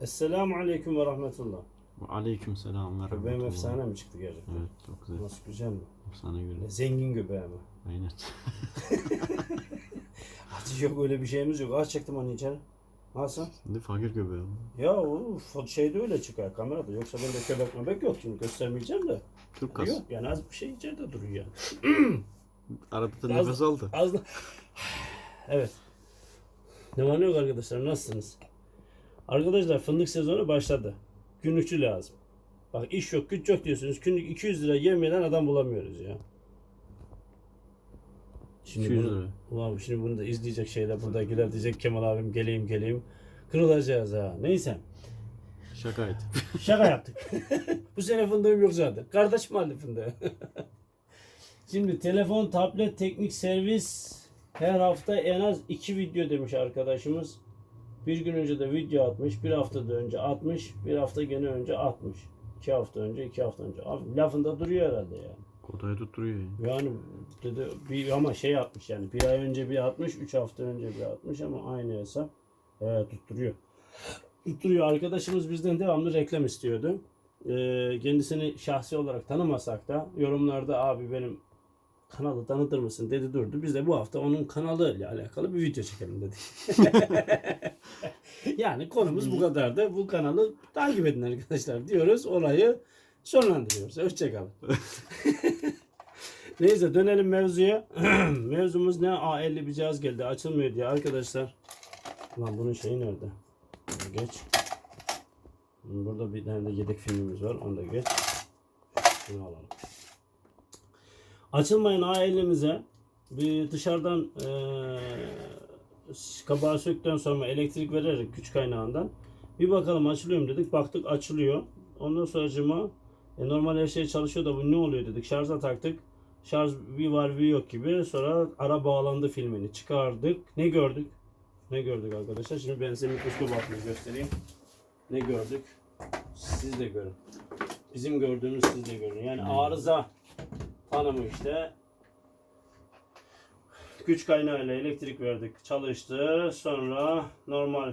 Esselamu Aleyküm ve Rahmetullah. Aleyküm selam ve Göbeğim rahmetullah. efsane mi çıktı gerçekten? Evet çok güzel. Nasıl güzel mi? Efsane göre. Zengin göbeği mi? Aynen. Hadi yok öyle bir şeyimiz yok. Aç çektim onu içeri. Nasıl? Şimdi fakir göbeği ama. Ya o şeyde öyle çıkıyor kamerada. Yoksa bende köpek möbek yok şimdi göstermeyeceğim de. Türk kas. Yok yani az bir şey içeride duruyor yani. Arada da nefes aldı. Az da... Evet. Ne var ne yok arkadaşlar nasılsınız? Arkadaşlar fındık sezonu başladı. Günlükçü lazım. Bak iş yok güç yok diyorsunuz. Günlük 200 lira yemeden adam bulamıyoruz ya. Şimdi 200 bunu, lira. Ulan şimdi bunu da izleyecek şeyler burada güler diyecek Kemal abim geleyim geleyim. Kırılacağız ha. Neyse. Şaka et. Şaka yaptık. Bu sene fındığım yok zaten. Kardeşim aldı fındığı. Şimdi telefon, tablet, teknik servis her hafta en az iki video demiş arkadaşımız. Bir gün önce de video atmış, bir hafta da önce atmış, bir hafta gene önce atmış. İki hafta önce, iki hafta önce. Abi lafında duruyor herhalde yani. Kotayı tutturuyor ya. Yani dedi bir ama şey atmış yani bir ay önce bir atmış, üç hafta önce bir atmış ama aynı hesap evet, tutturuyor. Tutturuyor. Arkadaşımız bizden devamlı reklam istiyordu. Ee, kendisini şahsi olarak tanımasak da yorumlarda abi benim kanalı tanıtır mısın dedi durdu. Biz de bu hafta onun kanalıyla alakalı bir video çekelim dedik. yani konumuz bu kadardı. Bu kanalı takip edin arkadaşlar diyoruz. Olayı sonlandırıyoruz. Hoşçakalın. Neyse dönelim mevzuya. Mevzumuz ne? A50 bir cihaz geldi. Açılmıyor diye arkadaşlar. Lan bunun şeyi nerede? Geç. Burada bir tane de yedek filmimiz var. Onu da geç. Şunu alalım. Açılmayan A50'mize bir dışarıdan eee kabağı söktükten sonra elektrik vererek güç kaynağından bir bakalım açılıyor mu dedik. Baktık açılıyor. Ondan sonra e, normal her şey çalışıyor da bu ne oluyor dedik. Şarja taktık. Şarj bir var bir yok gibi. Sonra ara bağlandı filmini çıkardık. Ne gördük? Ne gördük arkadaşlar? Şimdi ben size mikroskop altında göstereyim. Ne gördük? Siz de görün. Bizim gördüğümüz siz de görün. Yani arıza tanımı işte. Güç kaynağıyla elektrik verdik. Çalıştı. Sonra normal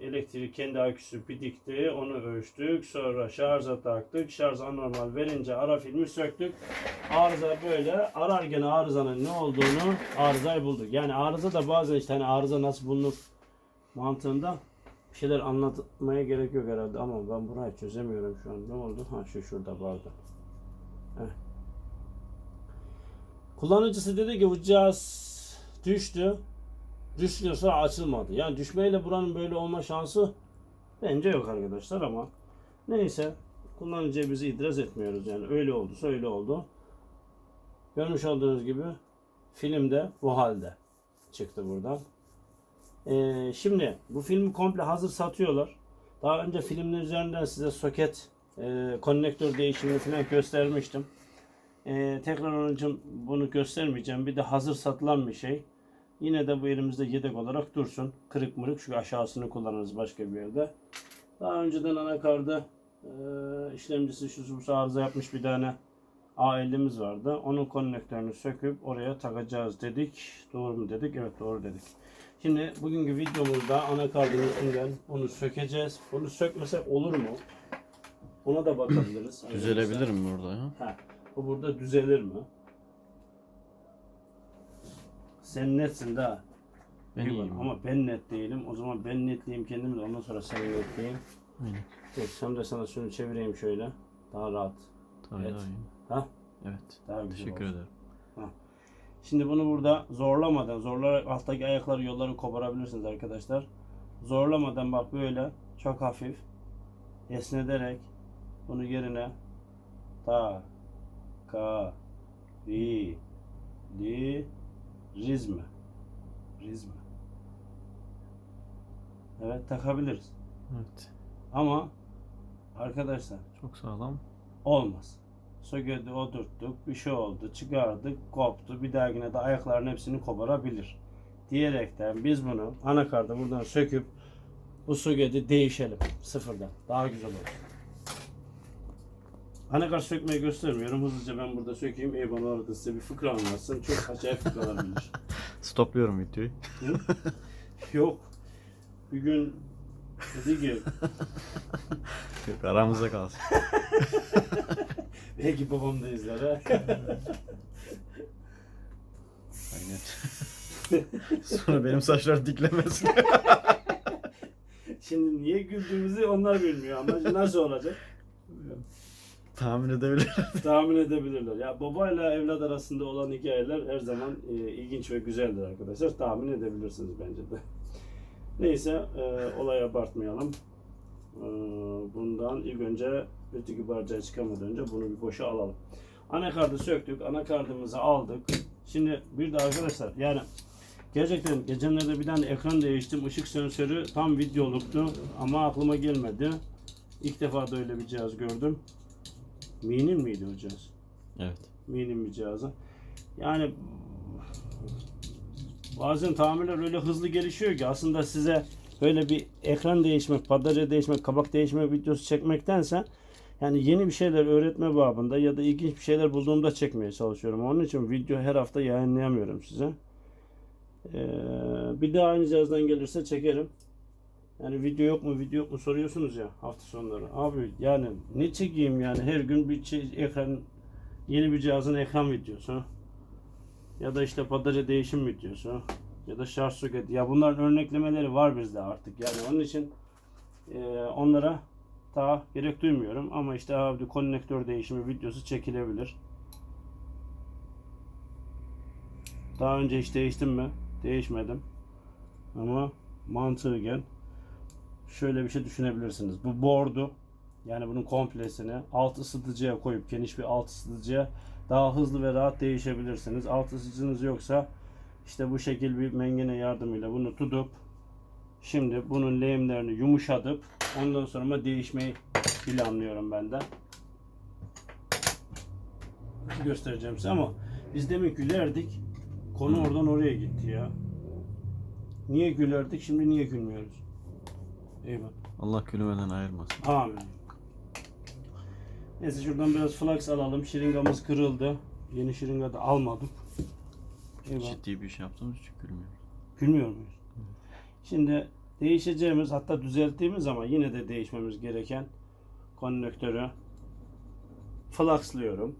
elektrik kendi aküsü bir dikti. Onu ölçtük. Sonra şarja taktık. Şarj anormal verince ara filmi söktük. Arıza böyle. Ararken arızanın ne olduğunu arızayı bulduk. Yani arıza da bazen işte hani arıza nasıl bulunur mantığında bir şeyler anlatmaya gerek yok herhalde ama ben burayı çözemiyorum şu an. Ne oldu? Ha şu şurada pardon. Heh. Kullanıcısı dedi ki bu cihaz düştü. Sonra açılmadı. Yani düşmeyle buranın böyle olma şansı bence yok arkadaşlar ama neyse kullanıcıya bizi itiraz etmiyoruz yani öyle olduysa öyle oldu. Görmüş olduğunuz gibi filmde bu halde çıktı buradan. Ee, şimdi bu filmi komple hazır satıyorlar. Daha önce filmin üzerinden size soket, e, konnektör değişimini falan göstermiştim. Ee, tekrar onun için bunu göstermeyeceğim. Bir de hazır satılan bir şey. Yine de bu elimizde yedek olarak dursun. Kırık mırık şu aşağısını kullanırız başka bir yerde. Daha önceden anakarda e, işlemcisi şu şu arıza yapmış bir tane A50'miz vardı. Onun konnektörünü söküp oraya takacağız dedik. Doğru mu dedik? Evet doğru dedik. Şimdi bugünkü videomuzda anakartın üstünden onu sökeceğiz. Bunu sökmesek olur mu? Ona da bakabiliriz. Düzelebilir mi burada ya? Ha, bu burada düzelir mi? Sen netsin daha. Ben İyi iyiyim. Ama ben net değilim. O zaman ben netleyeyim kendimi de ondan sonra seni netleyeyim. Aynen. Dur sen de sana şunu çevireyim şöyle. Daha rahat. Tabii Evet. daha iyi. Ha? Evet. Daha güzel Teşekkür olsun. ederim. Şimdi bunu burada zorlamadan, zorlayarak alttaki ayakları yolları koparabilirsiniz arkadaşlar. Zorlamadan bak böyle çok hafif esnederek bunu yerine ta ka ri li rizmi rizmi Evet takabiliriz. Evet. Ama arkadaşlar Çok sağlam. olmaz. Sökedi oturttuk, bir şey oldu, çıkardık, koptu. Bir dahakine de ayakların hepsini koparabilir. Diyerekten biz bunu anakarda buradan söküp bu sökedi değişelim sıfırdan. Daha güzel olur. Anakart sökmeyi göstermiyorum. Hızlıca ben burada sökeyim. Eyvallah orada size bir fıkra anlatsın. Çok acayip fıkralar bilir. Stopluyorum videoyu. Yok. Bir gün Dedi ki Yok, aramızda kalsın. belki babam da izler ha. Aynen. Sonra benim saçlar diklemesin. Şimdi niye güldüğümüzü onlar bilmiyor ama nasıl olacak? Tahmin edebilirim. tahmin edebilirler. Ya babayla evlat arasında olan hikayeler her zaman e, ilginç ve güzeldir arkadaşlar. Tahmin edebilirsiniz bence de. Neyse e, olayı abartmayalım. E, bundan ilk önce öteki barcağa çıkamadan önce bunu bir boşa alalım. Anakartı söktük. Anakartımızı aldık. Şimdi bir de arkadaşlar yani gerçekten geçenlerde bir tane ekran değiştim. Işık sensörü tam videoluktu ama aklıma gelmedi. İlk defa da öyle bir cihaz gördüm. Mi'nin miydi o cihaz? Evet. Mi'nin bir cihazı. Yani bazen tamirler öyle hızlı gelişiyor ki aslında size böyle bir ekran değişmek, padarya değişmek, kabak değişme videosu çekmektense yani yeni bir şeyler öğretme babında ya da ilginç bir şeyler bulduğumda çekmeye çalışıyorum. Onun için video her hafta yayınlayamıyorum size. Ee, bir daha aynı cihazdan gelirse çekerim. Yani video yok mu video yok mu soruyorsunuz ya hafta sonları. Abi yani ne çekeyim yani her gün bir şey, ekran yeni bir cihazın ekran videosu ya da işte batarya değişim videosu ya da şarj soketi. Ya bunların örneklemeleri var bizde artık. Yani onun için e, onlara daha gerek duymuyorum ama işte abi konnektör değişimi videosu çekilebilir. Daha önce hiç değiştim mi? Değişmedim. Ama mantığı gel. Şöyle bir şey düşünebilirsiniz. Bu board'u yani bunun komplesini alt ısıtıcıya koyup geniş bir alt ısıtıcıya daha hızlı ve rahat değişebilirsiniz. Alt ısıtıcınız yoksa işte bu şekil bir mengene yardımıyla bunu tutup şimdi bunun lehimlerini yumuşatıp ondan sonra değişmeyi planlıyorum ben de. Göstereceğim size ama biz demin gülerdik. Konu oradan oraya gitti ya. Niye gülerdik şimdi niye gülmüyoruz? Eyvah. Allah külümeden ayırmasın. Amin. Neyse şuradan biraz flax alalım. Şırıngamız kırıldı. Yeni şırınga da almadık. Eyvah. Ciddi bir şey yaptığımız için gülmüyoruz. Gülmüyor muyuz? Şimdi değişeceğimiz hatta düzelttiğimiz ama yine de değişmemiz gereken konnektörü flaxlıyorum.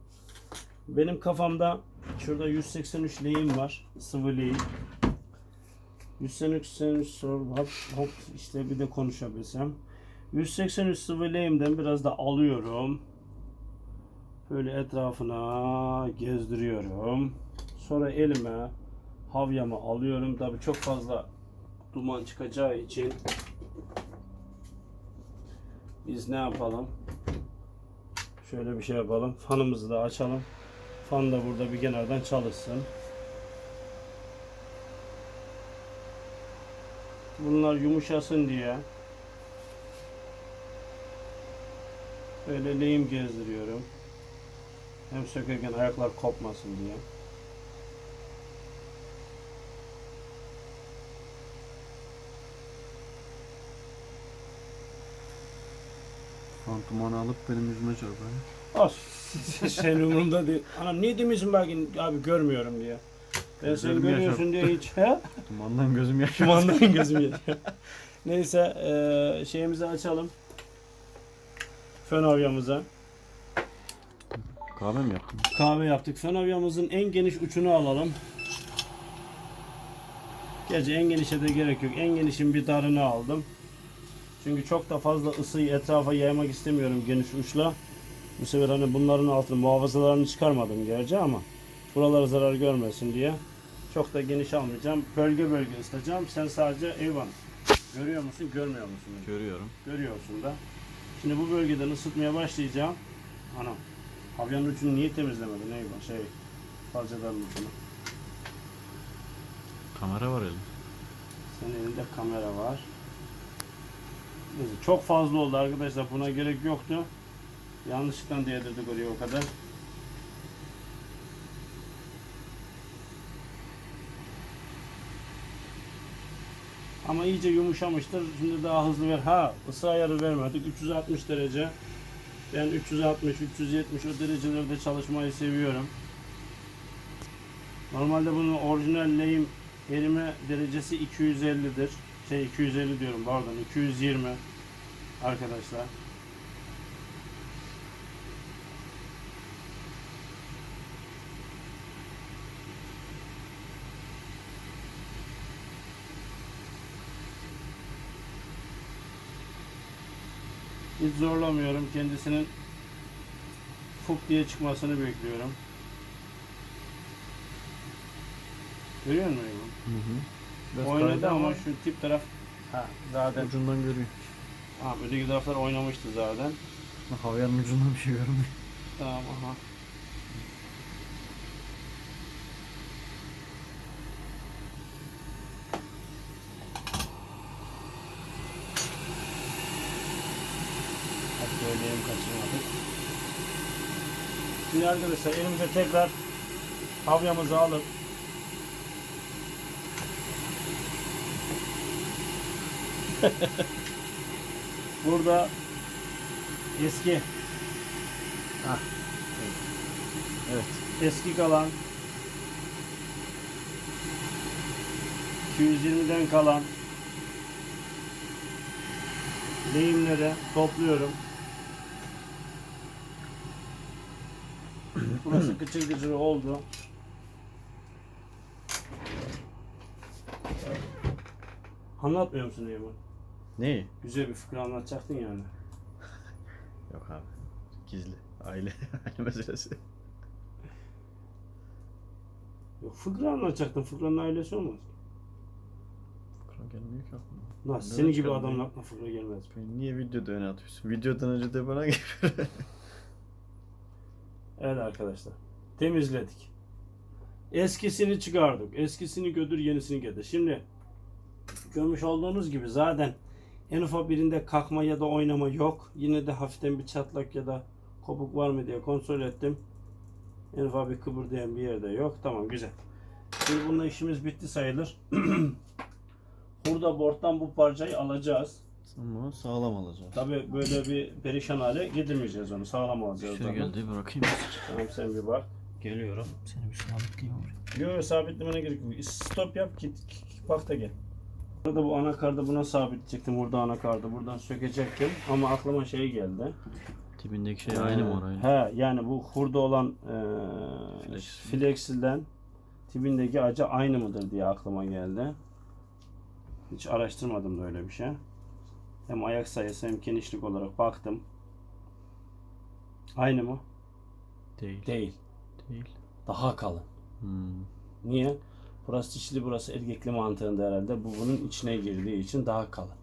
Benim kafamda şurada 183 lehim var. Sıvı lehim. 183 sor hop, hop işte bir de konuşabilsem. 183 sıvı lehimden biraz da alıyorum. Böyle etrafına gezdiriyorum. Sonra elime havyamı alıyorum. Tabi çok fazla duman çıkacağı için biz ne yapalım? Şöyle bir şey yapalım. Fanımızı da açalım. Fan da burada bir kenardan çalışsın. Bunlar yumuşasın diye böyle lehim gezdiriyorum. Hem sökerken ayaklar kopmasın diye. Fantumanı alıp benim yüzüme çarpıyor. Olsun. Senin umurumda değil. Anam niye demişsin belki abi görmüyorum diye. Ben seni görüyorsun diye hiç. He? Dumandan gözüm yaşardı. Kumandanın gözüm yetiyor. Neyse eee, şeyimizi açalım. Fön havyamıza. Kahve mi yaptın? Kahve yaptık. Fön havyamızın en geniş ucunu alalım. Gerçi en genişe de gerek yok. En genişin bir darını aldım. Çünkü çok da fazla ısıyı etrafa yaymak istemiyorum geniş uçla. Bu sefer hani bunların altını muhafazalarını çıkarmadım gerçi ama buralara zarar görmesin diye çok da geniş almayacağım. Bölge bölge ısıtacağım. Sen sadece Eyvan görüyor musun görmüyor musun? Görüyorum. Görüyorsun da. Şimdi bu bölgeden ısıtmaya başlayacağım. Ana havyanın ucunu niye temizlemedin Eyvan şey parçaların ucunu. Kamera var elimde. Senin elinde kamera var. Neyse, çok fazla oldu arkadaşlar. Buna gerek yoktu. Yanlışlıkla değdirdik oraya o kadar. Ama iyice yumuşamıştır. Şimdi daha hızlı ver. Ha ısı ayarı vermedik. 360 derece. Ben 360, 370 o derecelerde çalışmayı seviyorum. Normalde bunun orijinal lehim erime derecesi 250'dir. Şey 250 diyorum pardon 220 arkadaşlar. Hiç zorlamıyorum. Kendisinin fuk diye çıkmasını bekliyorum. Görüyor musun? Hı hı. Oynadı kaydı ama şu tip taraf ha zaten ucundan görüyor. ha öteki taraflar oynamıştı zaten. Havyarın ucundan bir şey görünmüyor. Tamam aha. Söyleyelim kaçırmadık. Şimdi arkadaşlar elimize tekrar havyamızı alıp Burada eski. Evet. eski kalan 220'den kalan lehimleri topluyorum. Burası gıcır gıcır oldu. Anlatmıyor musun Eyman? Neyi? Güzel bir fıkra anlatacaktın yani. Yok abi. Gizli. Aile. Aile meselesi. Yok fıkra anlatacaktın. Fıkranın ailesi olmaz. Fıkra gelmiyor ki aklıma. Nasıl? Ben Senin gibi adamın aklına fıkra gelmez. Beni niye videoda öne atıyorsun? Videodan önce de bana geliyor. Evet arkadaşlar. Temizledik. Eskisini çıkardık. Eskisini götür yenisini getir. Şimdi görmüş olduğunuz gibi zaten en ufak birinde kalkma ya da oynama yok. Yine de hafiften bir çatlak ya da kopuk var mı diye kontrol ettim. En ufak bir kıpırdayan bir yerde yok. Tamam güzel. Şimdi bununla işimiz bitti sayılır. Hurda board'dan bu parçayı alacağız. Ama sağlam alacağız. Tabi böyle bir perişan hale getirmeyeceğiz onu. Sağlam alacağız. Şey tabii. geldi bırakayım. Tamam sen bir bak. Geliyorum. Seni bir sabitleyeyim oraya. Yok yok sabitlemene gerek yok. Stop yap git bak da gel. Burada bu anakardı buna sabitleyecektim. Burada anakardı buradan sökecektim. Ama aklıma şey geldi. Dibindeki şey aynı mı orayla? He yani bu hurda olan e, Flex. flexilden tibindeki acı aynı mıdır diye aklıma geldi. Hiç araştırmadım da öyle bir şey. Hem ayak sayısı hem genişlik olarak baktım. Aynı mı? Değil. Değil. Değil. Daha kalın. Hmm. Niye? Burası dişli, burası erkekli mantığında herhalde. Bu bunun içine girdiği için daha kalın.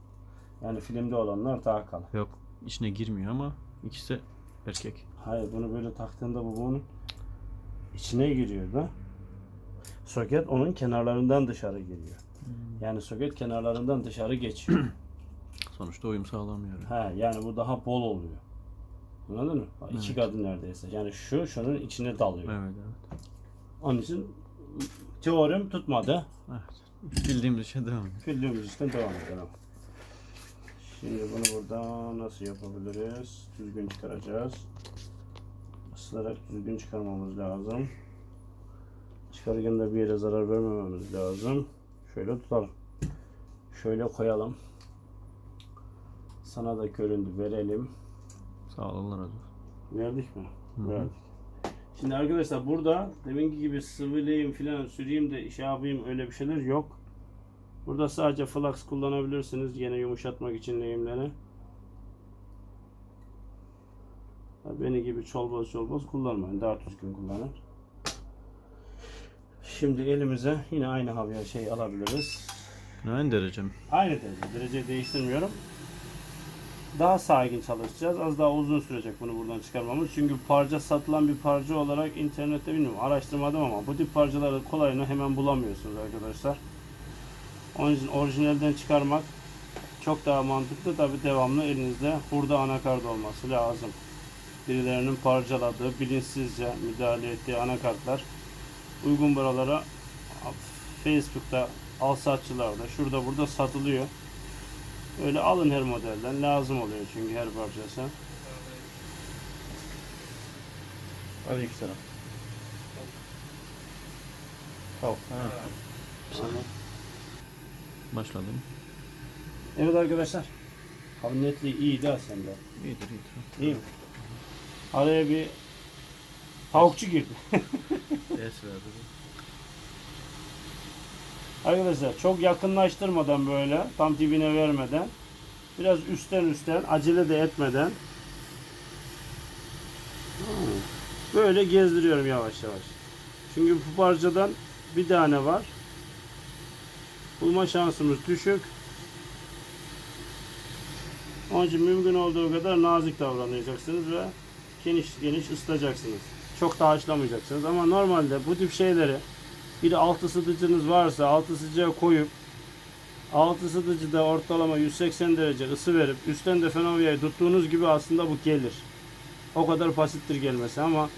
Yani filmde olanlar daha kalın. Yok. içine girmiyor ama ikisi de erkek. Hayır bunu böyle taktığında bu bunun içine giriyor da. Soket onun kenarlarından dışarı giriyor. Yani soket kenarlarından dışarı geçiyor. Sonuçta uyum sağlamıyor. ha yani bu daha bol oluyor. Anladın mı? Bak, İki Evet. kadın neredeyse. Yani şu şunun içine dalıyor. Evet evet. Onun için teorim tutmadı. Evet. Bildiğimiz işe devam edelim. Bildiğimiz işten devam edelim. Şimdi bunu burada nasıl yapabiliriz? Düzgün çıkaracağız. Isırarak düzgün çıkarmamız lazım. Çıkarırken de bir yere zarar vermememiz lazım. Şöyle tutalım. Şöyle koyalım. Sana da göründü verelim. Sağ ol Allah razı olsun. Verdik mi? Hı hı. Verdik. Şimdi arkadaşlar burada deminki gibi sıvılayım filan süreyim de şey yapayım öyle bir şeyler yok. Burada sadece flax kullanabilirsiniz yine yumuşatmak için lehimleri. Beni gibi çolboz çolboz kullanmayın. Daha düzgün kullanın. Şimdi elimize yine aynı havya şey alabiliriz. Ne aynı derecem? Aynı derece. Dereceyi değiştirmiyorum. Daha sakin çalışacağız. Az daha uzun sürecek bunu buradan çıkarmamız. Çünkü parça satılan bir parça olarak internette bilmiyorum araştırmadım ama bu tip parçaları kolayına hemen bulamıyorsunuz arkadaşlar. Onun için orijinalden çıkarmak çok daha mantıklı. Tabi devamlı elinizde hurda anakart olması lazım. Birilerinin parçaladığı, bilinçsizce müdahale ettiği anakartlar uygun buralara Facebook'ta al satçılarda şurada burada satılıyor. Öyle alın her modelden. Lazım oluyor çünkü her parçası. Aleyküm selam. Tamam. Sonra Başladım. Evet arkadaşlar. Abi netliği iyi de sende. İyidir iyidir. İyi mi? Araya bir tavukçu girdi. Es verdi. Arkadaşlar çok yakınlaştırmadan böyle tam dibine vermeden biraz üstten üstten acele de etmeden böyle gezdiriyorum yavaş yavaş. Çünkü bu parçadan bir tane var. Bulma şansımız düşük. Onun için mümkün olduğu kadar nazik davranacaksınız ve geniş geniş ısıtacaksınız. Çok da haşlamayacaksınız ama normalde bu tip şeyleri bir de altı ısıtıcınız varsa altı sıcağı koyup altı ısıtıcıda ortalama 180 derece ısı verip üstten de fenovyayı tuttuğunuz gibi aslında bu gelir. O kadar basittir gelmesi ama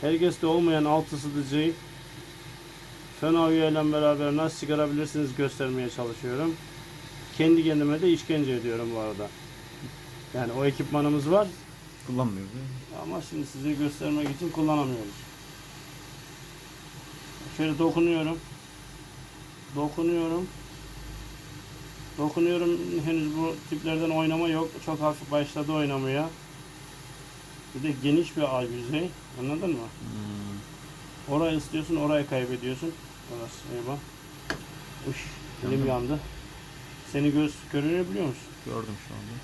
herkeste olmayan alt ısıtıcıyı fenavya ile beraber nasıl çıkarabilirsiniz göstermeye çalışıyorum. Kendi kendime de işkence ediyorum bu arada. Yani o ekipmanımız var Kullanmıyoruz ama şimdi size göstermek için kullanamıyoruz. Şöyle dokunuyorum. Dokunuyorum. Dokunuyorum. Henüz bu tiplerden oynama yok. Çok hafif başladı oynamaya. Bir de geniş bir ay yüzey. Anladın mı? Hmm. Orayı istiyorsun, orayı kaybediyorsun. Orası eyvah. Uş, elim yandı. Seni göz görünüyor biliyor musun? Gördüm şu anda.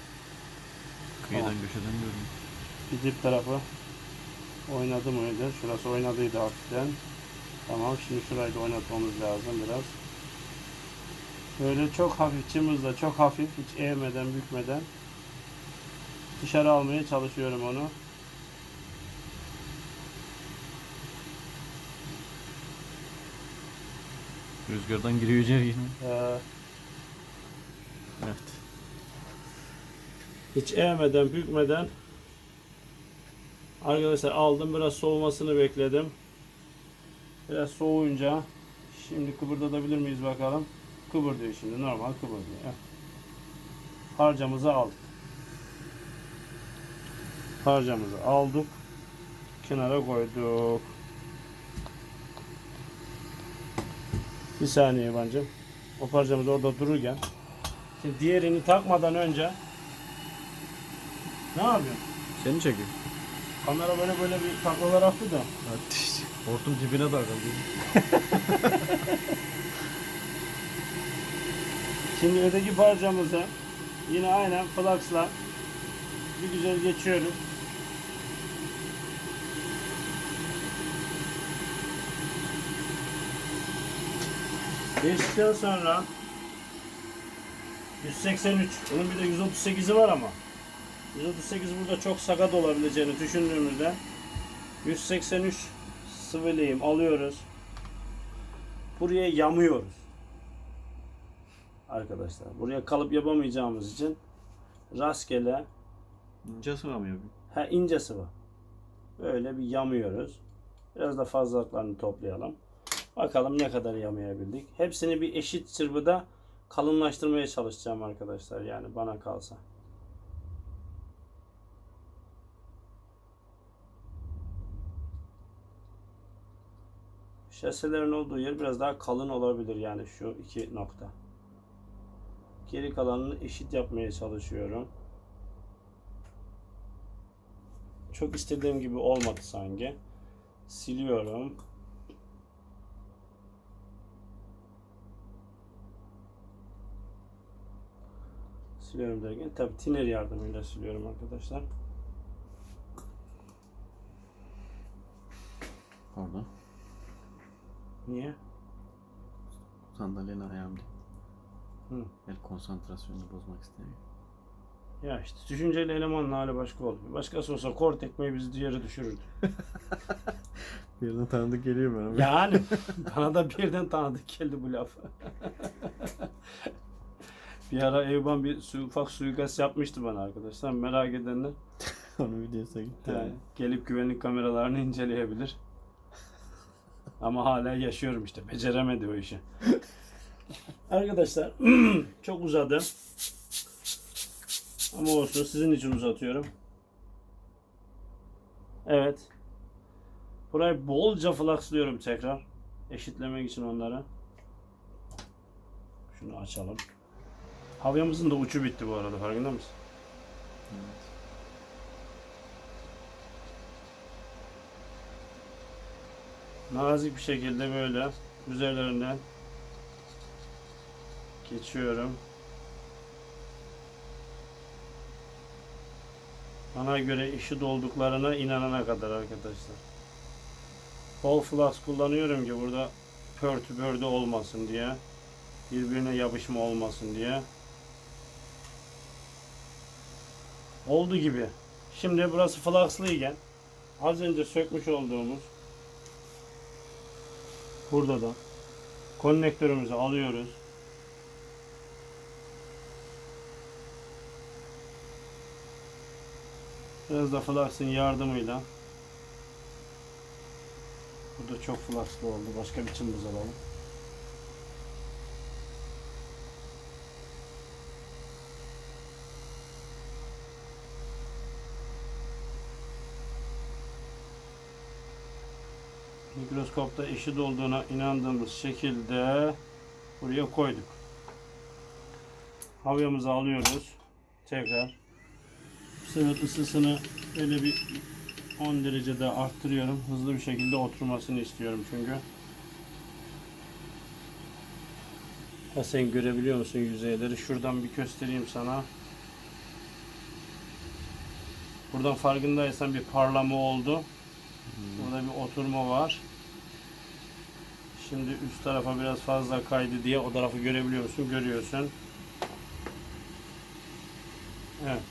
Kıyıdan Tamam. köşeden gördüm. Bir dip tarafı oynadı mıydı? Şurası oynadıydı hafiften. Tamam şimdi şurayı da oynatmamız lazım biraz. Böyle çok hafif cımbızla çok hafif hiç eğmeden bükmeden dışarı almaya çalışıyorum onu. Rüzgardan giriyor içeri yine. Ee, Evet. hiç eğmeden bükmeden arkadaşlar aldım biraz soğumasını bekledim. Biraz soğuyunca şimdi kıpırdatabilir miyiz bakalım. Kıpırdıyor şimdi normal. Evet. Harcamızı aldık. Harcamızı aldık. Kenara koyduk. Bir saniye bence. O parçamız orada dururken. Şimdi diğerini takmadan önce ne yapıyorsun? Seni çekiyor. Kamera böyle böyle bir taklalar attı da. Ateş. Hortum dibine takıldı. Şimdi öteki parçamızı yine aynen flaxla bir güzel geçiyorum. Geçtikten sonra 183. Bunun bir de 138'i var ama. 138 burada çok sakat olabileceğini düşündüğümüzde 183 sıvı lehim alıyoruz. Buraya yamıyoruz arkadaşlar. Buraya kalıp yapamayacağımız için rastgele İnce sığamıyor. ha, ince sıvı. Böyle bir yamıyoruz. Biraz da fazlalıklarını toplayalım. Bakalım ne kadar yamayabildik. Hepsini bir eşit çırpıda kalınlaştırmaya çalışacağım arkadaşlar. Yani bana kalsa. Şaselerin olduğu yer biraz daha kalın olabilir yani şu iki nokta. Geri kalanını eşit yapmaya çalışıyorum. Çok istediğim gibi olmadı sanki. Siliyorum. Siliyorum derken tabi tiner yardımıyla siliyorum arkadaşlar. Orada. Niye? Sandalyenin ayağım değil. Hı. El konsantrasyonunu bozmak istemiyor. Ya işte düşünceli elemanın hali başka olmuyor. Başkası olsa kort ekmeği bizi diğeri düşürürdü. Birine tanıdık geliyor bana. Yani bana da birden tanıdık geldi bu laf. bir ara Eyüphan bir su, ufak suikast yapmıştı bana arkadaşlar. Merak edenler Onu videosa gitti. he, gelip güvenlik kameralarını inceleyebilir. Ama hala yaşıyorum işte. Beceremedi o işi. Arkadaşlar çok uzadı. Ama olsun sizin için uzatıyorum. Evet. Burayı bolca flakslıyorum tekrar. Eşitlemek için onları. Şunu açalım. Havyamızın da ucu bitti bu arada farkında mısın? Nazik bir şekilde böyle üzerlerinden geçiyorum. Bana göre işi dolduklarına inanana kadar arkadaşlar. Bol flux kullanıyorum ki burada pörtü pördü olmasın diye. Birbirine yapışma olmasın diye. Oldu gibi. Şimdi burası fluxlıyken az önce sökmüş olduğumuz burada da konnektörümüzü alıyoruz. Biraz da flux'ın yardımıyla Burada çok flux'lı oldu. Başka bir çımbız alalım. Mikroskopta eşit olduğuna inandığımız şekilde buraya koyduk. Havyamızı alıyoruz. Tekrar sıvı ısısını böyle bir 10 derecede arttırıyorum. Hızlı bir şekilde oturmasını istiyorum çünkü. Ha sen görebiliyor musun yüzeyleri? Şuradan bir göstereyim sana. Buradan farkındaysan bir parlama oldu. Burada bir oturma var. Şimdi üst tarafa biraz fazla kaydı diye o tarafı görebiliyor musun? Görüyorsun. Evet.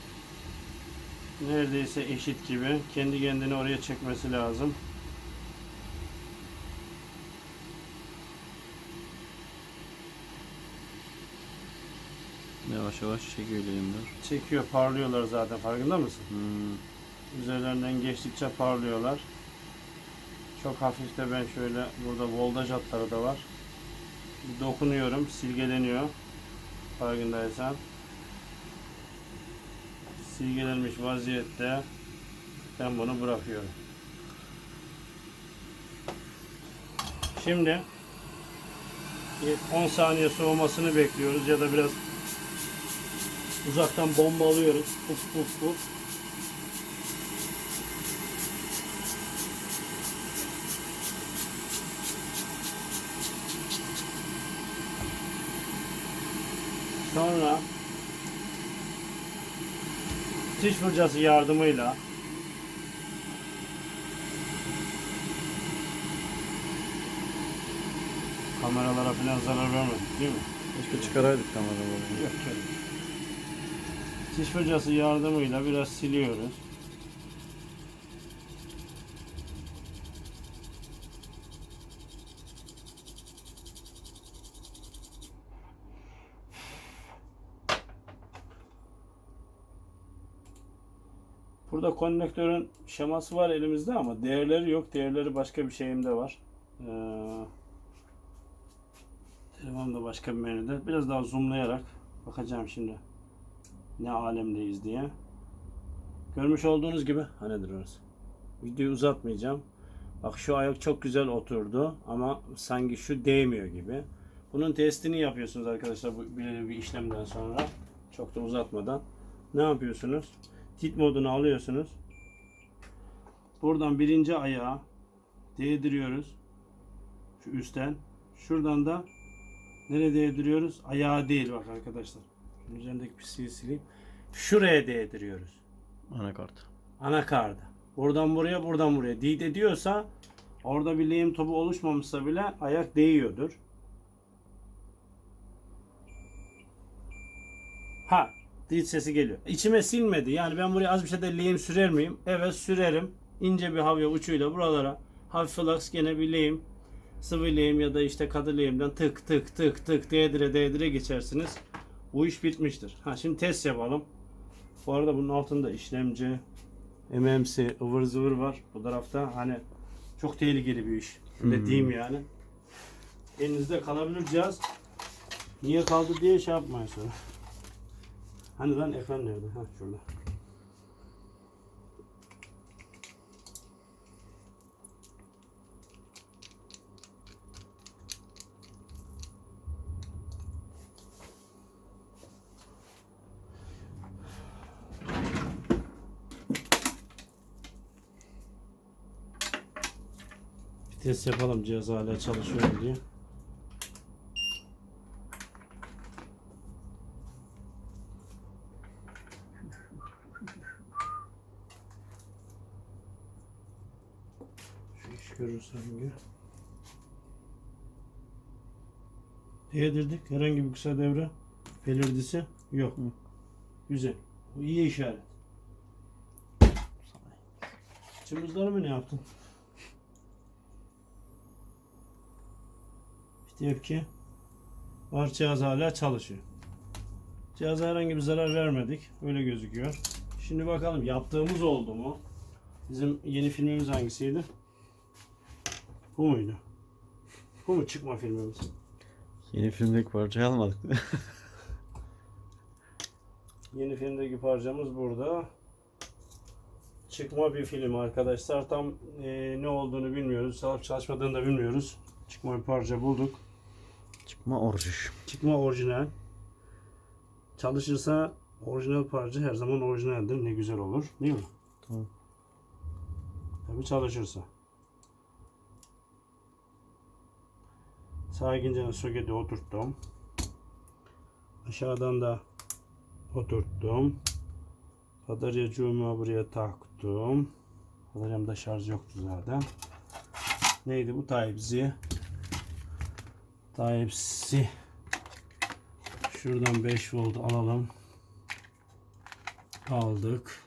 Neredeyse eşit gibi. Kendi kendini oraya çekmesi lazım. Yavaş yavaş çekiyor elimler. Çekiyor, parlıyorlar zaten. Farkında mısın? Hmm. Üzerlerinden geçtikçe parlıyorlar. Çok hafif de ben şöyle burada voltaj hatları da var. Dokunuyorum, silgeleniyor. Farkındaysan. Silgelenmiş vaziyette ben bunu bırakıyorum. Şimdi bir 10 saniye soğumasını bekliyoruz ya da biraz uzaktan bombalıyoruz. Puf puf puf. Sonra diş fırçası yardımıyla kameralara falan zarar vermedik değil mi? Keşke çıkaraydık kameraları. Yok yok. Diş fırçası yardımıyla biraz siliyoruz. Konnektörün şeması var elimizde ama değerleri yok. Değerleri başka bir şeyimde var. Ee, Telefonda başka bir menüde. Biraz daha zoomlayarak bakacağım şimdi ne alemdeyiz diye. Görmüş olduğunuz gibi ha nedir orası? Videoyu uzatmayacağım. Bak şu ayak çok güzel oturdu ama sanki şu değmiyor gibi. Bunun testini yapıyorsunuz arkadaşlar bu belirli bir işlemden sonra. Çok da uzatmadan. Ne yapıyorsunuz? Tit modunu alıyorsunuz. Buradan birinci ayağı değdiriyoruz. Şu üstten. Şuradan da nereye değdiriyoruz? Ayağı değil bak arkadaşlar. Şunun üzerindeki pisliği sileyim. Şuraya değdiriyoruz. Anakart. Anakarda. Buradan buraya, buradan buraya. Dit ediyorsa orada bir lehim topu oluşmamışsa bile ayak değiyordur. Ha, dit sesi geliyor. İçime silmedi. Yani ben buraya az bir şey de lehim sürer miyim? Evet sürerim. İnce bir havya uçuyla buralara hafif flux gene bir lehim sıvı lehim ya da işte katı lehimden tık tık tık tık değdire değdire geçersiniz. Bu iş bitmiştir. Ha şimdi test yapalım. Bu arada bunun altında işlemci, MMC, ıvır zıvır var. Bu tarafta hani çok tehlikeli bir iş. Öyle Hmm. diyeyim yani. Elinizde kalabilir cihaz. Niye kaldı diye şey yapmayın sonra. Hani lan ekran nerede? Ha şurada. Bir test yapalım cihaz hala çalışıyor diye. Şu iş görürsen gör. Değdirdik. Herhangi bir kısa devre belirtisi yok. Hı. Güzel. Bu iyi işaret. Cımbızları mı ne yaptın? Bir tepki var. Cihaz hala çalışıyor. Cihaza herhangi bir zarar vermedik. Öyle gözüküyor. Şimdi bakalım yaptığımız oldu mu? Bizim yeni filmimiz hangisiydi? Bu muydu? Bu mu çıkma filmimiz? Yeni filmdeki parçayı almadık. Yeni filmdeki parçamız burada. Çıkma bir film arkadaşlar. Tam e, ne olduğunu bilmiyoruz. Çalıp çalışmadığını da bilmiyoruz. Çıkma bir parça bulduk. Çıkma oruç. Çıkma orijinal. Çalışırsa orijinal parça her zaman orijinaldir. Ne güzel olur. Değil mi? Tamam. Tabii çalışırsa. Sakince soketi oturttum. Aşağıdan da oturttum. Bataryacığımı buraya taktım. Bataryamda şarj yoktu zaten. Neydi bu? Type-C. Type-C. Şuradan 5 volt alalım. Aldık.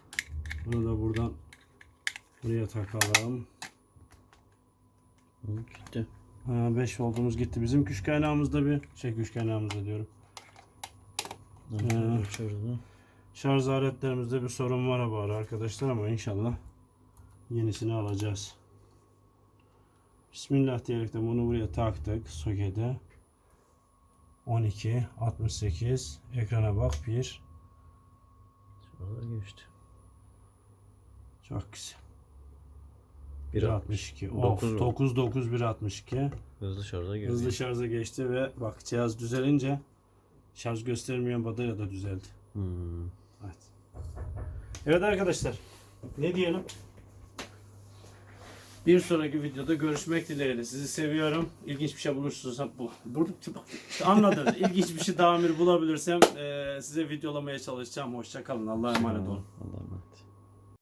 Bunu da buradan buraya takalım. Gitti. Ha, 5 voltumuz gitti. Bizim güç kaynağımızda bir şey güç kaynağımızda diyorum. Uçurdu. Şarj aletlerimizde bir sorun var ara arkadaşlar ama inşallah yenisini alacağız. Bismillah diyerek de bunu buraya taktık sokete. 12, 68, ekrana bak 1. Şurada geçti. Çok güzel. 1.60. 1.62. Of, Dokuz volt. 9 9 1.62. Hızlı şarja girdi. Hızlı şarja geçti ve bak cihaz düzelince şarj göstermeyen batarya da düzeldi. Hmm. Evet. Evet arkadaşlar. Ne diyelim? Bir sonraki videoda görüşmek dileğiyle. Sizi seviyorum. İlginç bir şey bulursunuz. Bu. Burada anladınız. İlginç bir şey daha bulabilirsem eee, size videolamaya çalışacağım. Hoşça kalın. Allah'a emanet olun. Allah'a